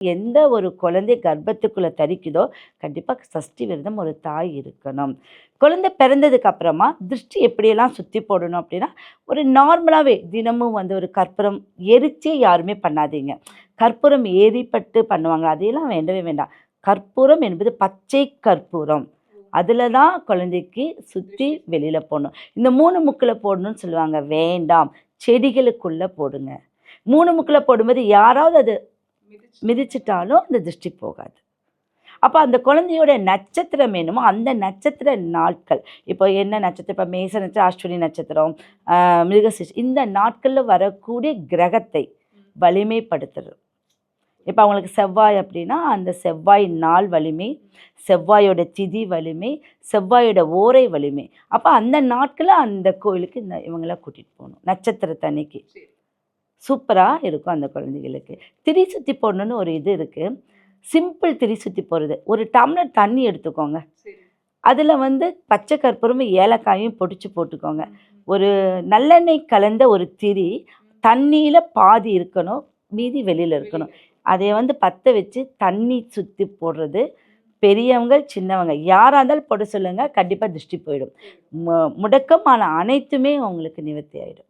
எந்த ஒரு குழந்தை கர்ப்பத்துக்குள்ளே தரிக்குதோ கண்டிப்பாக சஷ்டி விரதம் ஒரு தாய் இருக்கணும். குழந்தை பிறந்ததுக்கு அப்புறமா திருஷ்டி எப்படியெல்லாம் சுற்றி போடணும் அப்படின்னா ஒரு நார்மலாகவே தினமும் வந்து ஒரு கற்பூரம் எரிச்சே யாருமே பண்ணாதீங்க. கற்பூரம் எரிப்பட்டு பண்ணுவாங்க. அதையெல்லாம் வேண்டவே வேண்டாம். கற்பூரம் என்பது பச்சை கற்பூரம். அதில் தான் குழந்தைக்கு சுற்றி வெளியில் போடணும். இந்த மூணு முக்கில் போடணும்னு சொல்லுவாங்க. வேண்டாம். செடிகளுக்குள்ளே போடுங்க. மூணு முக்கில் போடும்போது யாராவது அது மிதிச்சிட்டாலும் அந்த திருஷ்டி போகாது. அப்போ அந்த குழந்தையோட நட்சத்திரம் வேணுமோ அந்த நட்சத்திர நாட்கள். இப்போ என்ன நட்சத்திரம்? இப்போ மேச நட்சத்திரம் அஸ்வினி நட்சத்திரம் மிருகசிஷ் இந்த நாட்களில் வரக்கூடிய கிரகத்தை வலிமைப்படுத்துறது. இப்போ அவங்களுக்கு செவ்வாய் அப்படின்னா அந்த செவ்வாய் நாள் வலிமை செவ்வாயோட திதி வலிமை செவ்வாயோட ஓரை வலிமை. அப்போ அந்த நாட்களில் அந்த கோயிலுக்கு இந்த இவங்கள கூட்டிகிட்டு போகணும். நட்சத்திரத்தை அன்னைக்கு சூப்பராக இருக்கும் அந்த குழந்தைகளுக்கு. திரி சுற்றி போடணுன்னு ஒரு இது இருக்குது சிம்பிள் திரி சுற்றி போடுறது. ஒரு டம்ளர் தண்ணி எடுத்துக்கோங்க. அதில் வந்து பச்சை கற்பூரமும் ஏலக்காயும் பொடிச்சு போட்டுக்கோங்க. ஒரு நல்லெண்ணெய் கலந்த ஒரு திரி தண்ணியில் பாதி இருக்கணும் மீதி வெளியில் இருக்கணும். அதை வந்து பற்ற வச்சு தண்ணி சுற்றி போடுறது. பெரியவங்க சின்னவங்க யாராக இருந்தாலும் போட சொல்லுங்கள் கண்டிப்பாக திருஷ்டி போயிடும். மு முடக்கமான அனைத்துமே உங்களுக்கு நிவர்த்தி ஆகிடும்